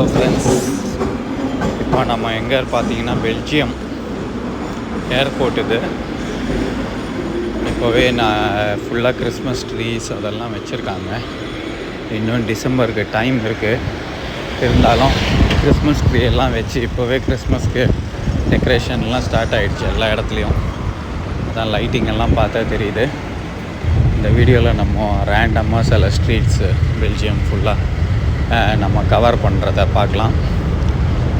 Hello friends இப்போ நம்ம எங்கே பார்த்தீங்கன்னா பெல்ஜியம் ஏர்போர்ட் இது. இப்போவே நான் ஃபுல்லாக கிறிஸ்மஸ் ட்ரீஸ் அதெல்லாம் வச்சுருக்காங்க. இன்னும் டிசம்பருக்கு டைம் இருக்குது இருந்தாலும் கிறிஸ்மஸ் ட்ரீ எல்லாம் வச்சு இப்போவே கிறிஸ்மஸ்க்கு டெக்கரேஷன்லாம் ஸ்டார்ட் ஆகிடுச்சு எல்லா இடத்துலையும். அதான் லைட்டிங் எல்லாம் பார்த்தா தெரியுது. இந்த வீடியோவில் நம்ம ரேண்டமாக சில ஸ்ட்ரீட்ஸு பெல்ஜியம் ஃபுல்லாக நம்ம கவர் பண்ணுறத பார்க்கலாம்.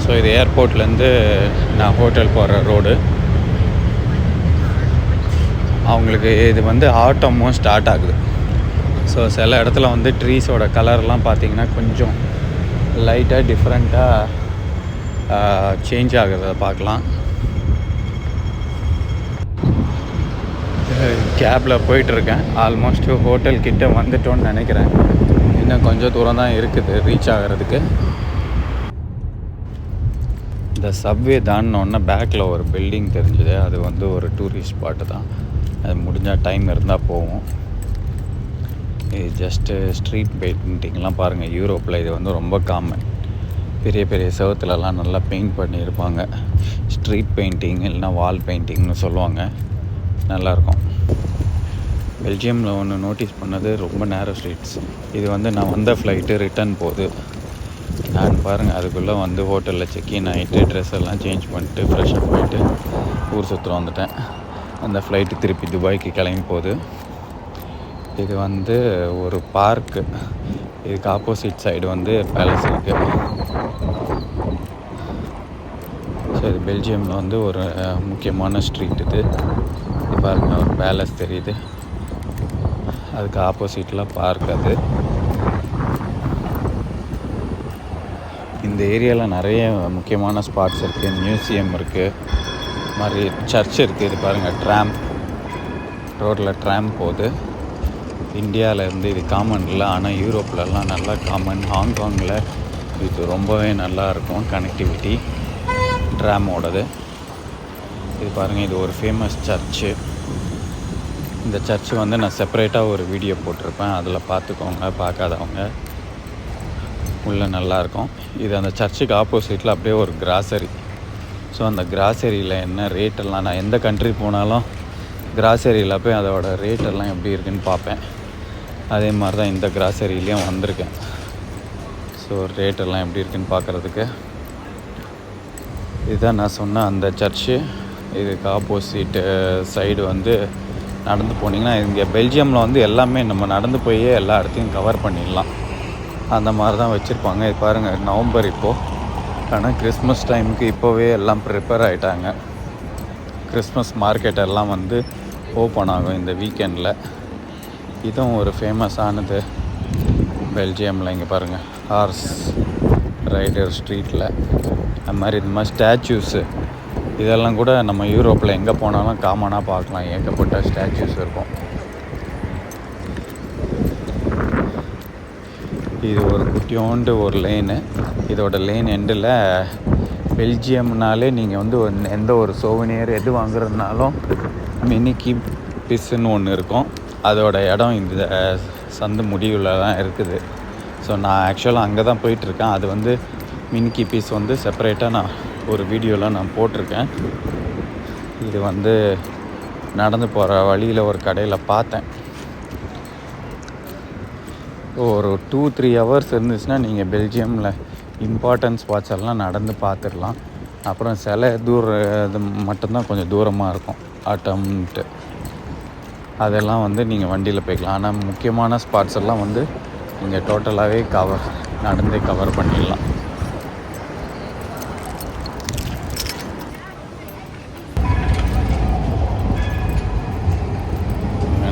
ஸோ இது ஏர்போர்ட்லேருந்து நான் ஹோட்டல் போகிற ரோடு அவங்களுக்கு இது வந்து ஆட்டமும் ஸ்டார்ட் ஆகுது. ஸோ சில இடத்துல வந்து ட்ரீஸோட கலர்லாம் பார்த்தீங்கன்னா கொஞ்சம் லைட்டாக டிஃப்ரெண்ட்டாக சேஞ்ச் ஆகுறத பார்க்கலாம். கேபில் போயிட்டுருக்கேன் ஆல்மோஸ்ட் ஹோட்டல் கிட்டே வந்துட்டோன்னு நினைக்கிறேன். இன்னும் கொஞ்சம் தூரம் தான் இருக்குது ரீச் ஆகிறதுக்கு. இந்த சப்வே தாண்டினோடனே பேக்கில் ஒரு பில்டிங் தெரிஞ்சுது. அது வந்து ஒரு டூரிஸ்ட் ஸ்பாட்டு தான். அது முடிஞ்சால் டைம் இருந்தால் போவோம். இது ஜஸ்ட்டு ஸ்ட்ரீட் பெயிண்டிங்லாம் பாருங்கள் யூரோப்பில் இது வந்து ரொம்ப காமன் பெரிய பெரிய செவத்துலலாம் நல்லா பெயிண்ட் பண்ணியிருப்பாங்க. ஸ்ட்ரீட் பெயிண்டிங் இல்லைனா வால் பெயிண்டிங்னு சொல்லுவாங்க. நல்லாயிருக்கும் பெல்ஜியமில் ஒன்று நோட்டீஸ் பண்ணது ரொம்ப நேரோ ஸ்ட்ரீட்ஸ் இது வந்து நான் வந்த ஃப்ளைட்டு ரிட்டர்ன் போகுது நான் பாருங்கள் அதுக்குள்ளே வந்து ஹோட்டலில் செக்இன் ஆகிட்டு ட்ரெஸ் எல்லாம் சேஞ்ச் பண்ணிட்டு ஃப்ரெஷ்ஷப் போயிட்டு ஊர் சுற்றுற வந்துட்டேன். அந்த ஃப்ளைட்டு திருப்பி துபாய்க்கு கிளம்பி போகுது இது வந்து ஒரு பார்க்கு இதுக்கு ஆப்போசிட் சைடு வந்து பேலஸ் இருக்குது ஸோ இது பெல்ஜியமில் வந்து ஒரு முக்கியமான ஸ்ட்ரீட் இது. பாருங்கள் ஒரு பேலஸ் தெரியுது. அதுக்கு ஆப்போசிட்டில் பார்க் அது. இந்த ஏரியாவில் நிறைய முக்கியமான ஸ்பாட்ஸ் இருக்குது மியூசியம் இருக்குது மாதிரி சர்ச் இருக்குது இது பாருங்கள் ட்ராம் ரோட்டில் ட்ராம் போகுது. இந்தியாவில் இருந்து இது காமன் இல்லை ஆனால் யூரோப்லலாம் நல்லா காமன் ஹாங்காங்கில் இது ரொம்பவே நல்லா இருக்கும் கனெக்டிவிட்டி ட்ராமோடது இது பாருங்கள் இது ஒரு ஃபேமஸ் சர்ச்சு இந்த சர்ச்சு வந்து நான் செப்பரேட்டாக ஒரு வீடியோ போட்டிருப்பேன். அதில் பார்த்துக்கோங்க பார்க்காதவங்க. உள்ளே நல்லாயிருக்கும் இது அந்த சர்ச்சுக்கு ஆப்போசிட்டில் அப்படியே ஒரு கிராசரி. ஸோ அந்த கிராசரியில் என்ன ரேட்டெல்லாம் நான் எந்த கண்ட்ரி போனாலும் கிராசரியில் போய் அதோட ரேட்டெல்லாம் எப்படி இருக்குன்னு பார்ப்பேன். அதே மாதிரி தான் இந்த கிராசரியிலையும் வந்திருக்கேன். ஸோ ரேட்டெல்லாம் எப்படி இருக்குன்னு பார்க்குறதுக்கு. இதுதான் நான் சொன்ன அந்த சர்ச்சு. இதுக்கு ஆப்போசிட்டு சைடு வந்து நடந்து போனீங்கன்னா இங்கே பெல்ஜியமில் வந்து எல்லாமே நம்ம நடந்து போயே எல்லா இடத்தையும் கவர் பண்ணிடலாம். அந்த மாதிரி தான் வச்சுருப்பாங்க. இது பாருங்கள் நவம்பர் இப்போது ஆனால் கிறிஸ்மஸ் டைமுக்கு இப்போவே எல்லாம் ப்ரிப்பேர் ஆகிட்டாங்க கிறிஸ்மஸ் மார்க்கெட் எல்லாம் வந்து ஓப்பன் ஆகும் இந்த வீக்கெண்டில் இதுவும் ஒரு ஃபேமஸானது பெல்ஜியமில் இங்கே பாருங்கள் ஹார்ஸ் ரைடர் ஸ்ட்ரீட்டில் அது மாதிரி இந்த மாதிரி ஸ்டாச்சூஸு இதெல்லாம் கூட நம்ம யூரோப்பில் எங்கே போனாலும் காமனாக பார்க்கலாம். ஏகப்பட்ட ஸ்டாச்சுஸ் இருக்கும். இது ஒரு குட்டியோண்டு ஒரு லேனு இதோட லேன் எண்டில் பெல்ஜியம்னாலே நீங்கள் வந்து எந்த ஒரு சோவனியர் எது வாங்குறதுனாலும் மினிக்கி பிஸ்ஸுன்னு ஒன்று இருக்கும். அதோட இடம் இந்த சந்து முடிவில் தான் இருக்குது. ஸோ நான் ஆக்சுவலாக அங்கே தான் போயிட்டுருக்கேன் அது வந்து மினிக்கி பீஸ் வந்து செப்பரேட்டாக நான் ஒரு வீடியோலாம் நான் போட்டிருக்கேன். இது வந்து நடந்து போகிற வழியில் ஒரு கடையில் பார்த்தேன். ஒரு டூ த்ரீ ஹவர்ஸ் இருந்துச்சுன்னா நீங்கள் பெல்ஜியமில் இம்பார்ட்டன்ஸ் ஸ்பாட்ஸ் எல்லாம் நடந்து பார்த்துடலாம். அப்புறம் சில தூர இது மட்டும்தான் கொஞ்சம் தூரமாக இருக்கும். ஆட்டம்ன்ட்டு அதெல்லாம் வந்து நீங்கள் வண்டியில் போய்க்கலாம். ஆனால் முக்கியமான ஸ்பாட்ஸ் எல்லாம் வந்து நீங்கள் டோட்டலாகவே கவர் நடந்தே கவர் பண்ணிடலாம்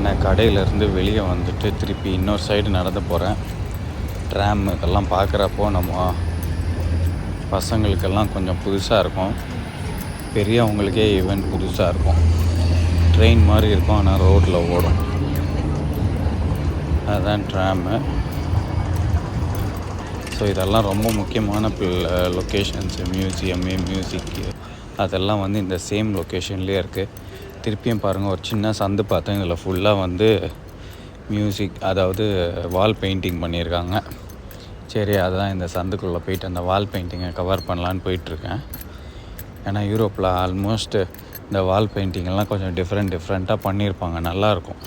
நான் கடையிலேருந்து வெளியே வந்துட்டு திருப்பி இன்னொரு சைடு நடந்து போகிறேன் ட்ராம் இதெல்லாம் பார்க்குறப்போ நம்ம பசங்களுக்கெல்லாம் கொஞ்சம் புதுசாக இருக்கும். பெரியவங்களுக்கே ஈவெண்ட் புதுசாக இருக்கும். ட்ரெயின் மாதிரி இருக்கும் ஆனால் ரோட்டில் ஓடும். அதுதான் ட்ராமு ஸோ இதெல்லாம் ரொம்ப முக்கியமான லொக்கேஷன்ஸு மியூசியமு மியூசிக்கு அதெல்லாம் வந்து இந்த சேம் லொக்கேஷன்லேயே இருக்குது திருப்பியும் பாருங்கள் ஒரு சின்ன சந்து பார்த்தேன். இதில் ஃபுல்லாக வந்து மியூசிக் அதாவது வால் பெயிண்டிங் பண்ணியிருக்காங்க. சரி அதுதான் இந்த சந்துக்குள்ளே போயிட்டு அந்த வால் பெயிண்டிங்கை கவர் பண்ணலான்னு போயிட்டுருக்கேன். ஏன்னா யூரோப்பில் ஆல்மோஸ்ட் இந்த வால் பெயிண்டிங்கெல்லாம் கொஞ்சம் டிஃப்ரெண்ட் டிஃப்ரெண்ட்டாக பண்ணியிருப்பாங்க. நல்லாயிருக்கும்.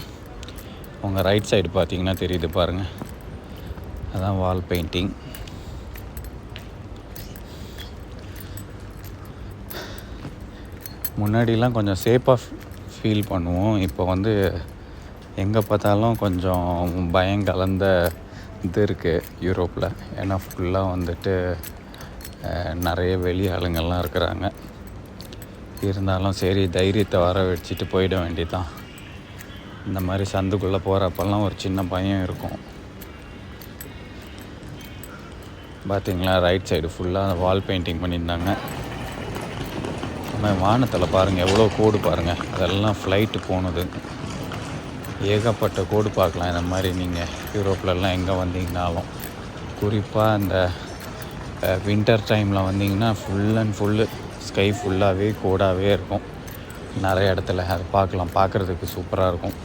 உங்கள் ரைட் சைடு பார்த்தீங்கன்னா தெரியுது பாருங்கள் அதான் வால் பெயிண்டிங் முன்னாடிலாம் கொஞ்சம் சேஃபாக ஃபீல் பண்ணுவோம். இப்போ வந்து எங்கே பார்த்தாலும் கொஞ்சம் பயம் கலந்த இது இருக்குது யூரோப்பில் ஏன்னா ஃபுல்லாக வந்துட்டு நிறைய வெளி ஆளுங்கள்லாம் இருக்கிறாங்க. இருந்தாலும் சரி தைரியத்தை வர வச்சுட்டு போயிட வேண்டியதான் இந்த மாதிரி சந்துக்குள்ளே போகிறப்பெல்லாம் ஒரு சின்ன பயம் இருக்கும். பார்த்தீங்களா ரைட் சைடு ஃபுல்லாக வால் பெயிண்டிங் பண்ணியிருந்தாங்க. நம்ம வானத்தில் பாருங்கள் எவ்வளோ கோடு பாருங்கள் அதெல்லாம் ஃப்ளைட்டு போனது. ஏகப்பட்ட கோடு பார்க்கலாம். இந்த மாதிரி நீங்கள் யூரோப்லலாம் எங்கே வந்தீங்கனாலும். குறிப்பாக இந்த வின்டர் டைமில் வந்தீங்கன்னா ஃபுல் அண்ட் ஃபுல்லு ஸ்கை ஃபுல்லாகவே கோடாகவே இருக்கும். நிறைய இடத்துல அதை பார்க்கலாம். பார்க்குறதுக்கு சூப்பராக இருக்கும்.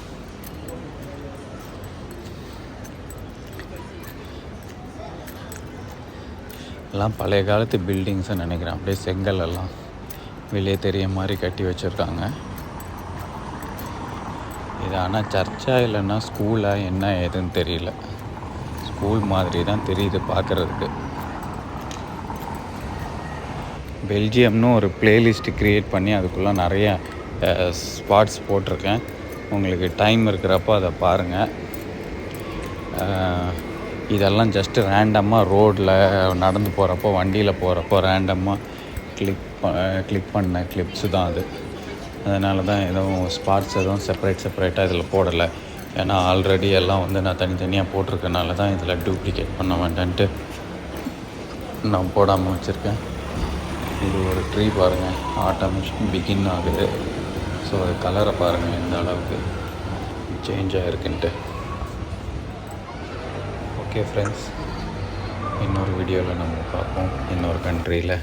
எல்லாம் பழைய காலத்து பில்டிங்ஸை நினைக்கிறேன். அப்படியே செங்கல் எல்லாம். வெளியே தெரிய மாதிரி கட்டி வச்சுருக்காங்க. இது ஆனால் சர்ச்சா இல்லைன்னா ஸ்கூலாக என்ன ஏதுன்னு தெரியல. ஸ்கூல் மாதிரி தான் தெரியுது பார்க்குறதுக்கு. பெல்ஜியம்னு ஒரு பிளேலிஸ்ட் க்ரியேட் பண்ணி அதுக்குள்ளே நிறைய ஸ்பாட்ஸ் போட்டிருக்கேன். உங்களுக்கு டைம் இருக்கிறப்போ அதை பாருங்கள் இதெல்லாம் ஜஸ்ட்டு ரேண்டமாக ரோட்டில் நடந்து போகிறப்போ வண்டியில் போகிறப்போ ரேண்டமாக கிளிக் கிளிக் பண்ண கிளிப்ஸு தான் அது. அதனால தான் எதுவும் ஸ்பாட்ஸ் எதுவும் செப்பரேட் செப்பரேட்டாக இதில் போடலை. ஏன்னா ஆல்ரெடி எல்லாம் வந்து நான் தனித்தனியாக போட்டிருக்கனால தான் இதில் டூப்ளிகேட் பண்ண வேண்டான்ட்டு நான் போடாமல் வச்சுருக்கேன். இது ஒரு ட்ரீ பாருங்கள் ஆட்டோமேஷன் பிகின் ஆகுது. ஸோ அது கலரை பாருங்கள் எந்த அளவுக்கு சேஞ்ச் ஆகிருக்குன்ட்டு ஓகே ஃப்ரெண்ட்ஸ் இன்னொரு வீடியோவில் நம்ம பார்ப்போம். இன்னொரு கண்ட்ரியில்